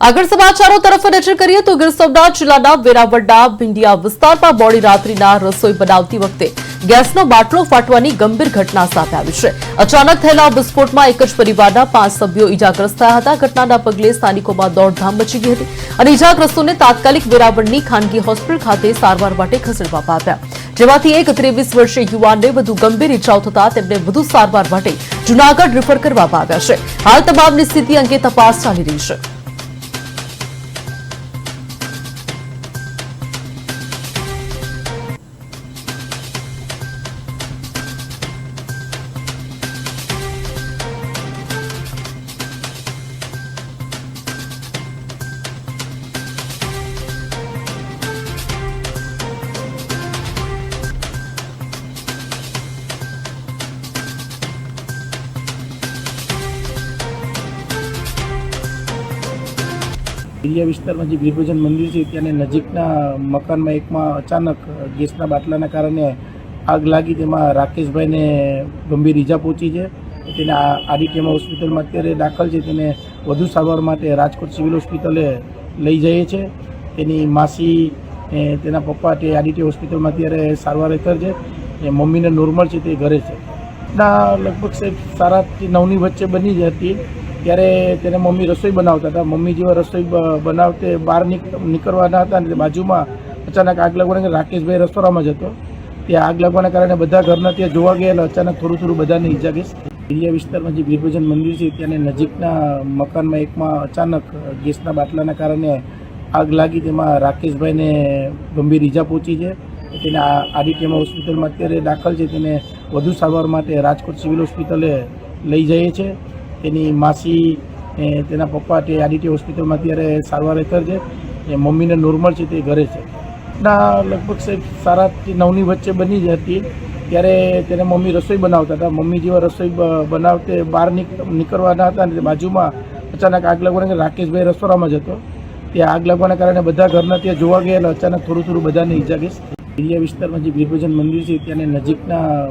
આગળ સમાચારો તરફ નજર કરીએ તો ગીર સોમનાથ જિલ્લાના વેરાવળના ભીંડિયા વિસ્તારમાં મોડી રાત્રિના રસોઈ બનાવતી વખતે ગેસનો બાટલો ફાટવાની ગંભીર ઘટના સામે આવી છે. અચાનક થયેલા વિસ્ફોટમાં એક જ પરિવારના પાંચ સભ્યો ઇજાગ્રસ્ત થયા હતા. ઘટનાના પગલે સ્થાનિકોમાં દોડધામ મચી ગઈ હતી અને ઇજાગ્રસ્તોને તાત્કાલિક વેરાવળની ખાનગી હોસ્પિટલ ખાતે સારવાર માટે ખસેડવામાં આવ્યા. જેમાંથી એક ત્રેવીસ વર્ષીય યુવાનને વધુ ગંભીર ઇજાઓ થતા તેમને વધુ સારવાર માટે જૂનાગઢ રિફર કરવામાં આવ્યા છે. હાલ તમામની સ્થિતિ અંગે તપાસ ચાલી રહી છે. એરિયા વિસ્તારમાં જે વીરભજન મંદિર છે, ત્યાંની નજીકના મકાનમાં એકમાં અચાનક ગેસના બાટલાના કારણે આગ લાગી, તેમાં રાકેશભાઈને ગંભીર ઈજા પહોંચી છે. તેને આ હોસ્પિટલમાં અત્યારે દાખલ છે, તેને વધુ સારવાર માટે રાજકોટ સિવિલ હોસ્પિટલે લઈ જઈએ છે. તેની માસી તેના પપ્પા તે આડીટી હોસ્પિટલમાં અત્યારે સારવાર હેઠળ છે. એ મમ્મીને નોર્મલ છે, તે ઘરે છે. ના, લગભગ સાહેબ સારાથી નવની વચ્ચે બની જ હતી. ત્યારે તેને મમ્મી રસોઈ બનાવતા હતા. મમ્મી જેવા રસોઈ બનાવતે બહાર નીક- નીકળવાના હતા અને બાજુમાં અચાનક આગ લાગવાને રાકેશભાઈ રસોડામાં જ હતો. ત્યાં આગ લાગવાના કારણે બધા ઘરના ત્યાં જોવા ગયેલા. અચાનક થોડું થોડું બધાને ઈજા ગઈ. એરિયા વિસ્તારમાં જે વીરભજન મંદિર છે ત્યાંની નજીકના મકાનમાં એકમાં અચાનક ગેસના બાટલાના કારણે આગ લાગી. તેમાં રાકેશભાઈને ગંભીર ઈજા પહોંચી છે. તેને આ આડીટીએમ હોસ્પિટલમાં અત્યારે દાખલ છે. તેને વધુ સારવાર માટે રાજકોટ સિવિલ હોસ્પિટલે લઈ જઈએ છે. તેની માસી તેના પપ્પા તે આડીટી હોસ્પિટલમાં અત્યારે સારવાર હેઠળ છે. એ મમ્મીને નોર્મલ છે તે ઘરે છે. ના, લગભગ સાહેબ સારાથી નવની વચ્ચે બની જ હતી. ત્યારે તેને મમ્મી રસોઈ બનાવતા હતા. મમ્મી જેવા રસોઈ બનાવતે બહાર નીક- નીકળવાના હતા અને બાજુમાં અચાનક આગ લાગવાના રાકેશભાઈ રસોડામાં જ હતો. ત્યાં આગ લાગવાના કારણે બધા ઘરના ત્યાં જોવા ગયેલા અચાનક થોડું થોડું બધાને ઈજા ગઈ. એરિયા વિસ્તારમાં જે વીરભજન મંદિર છે, ત્યાંની નજીકના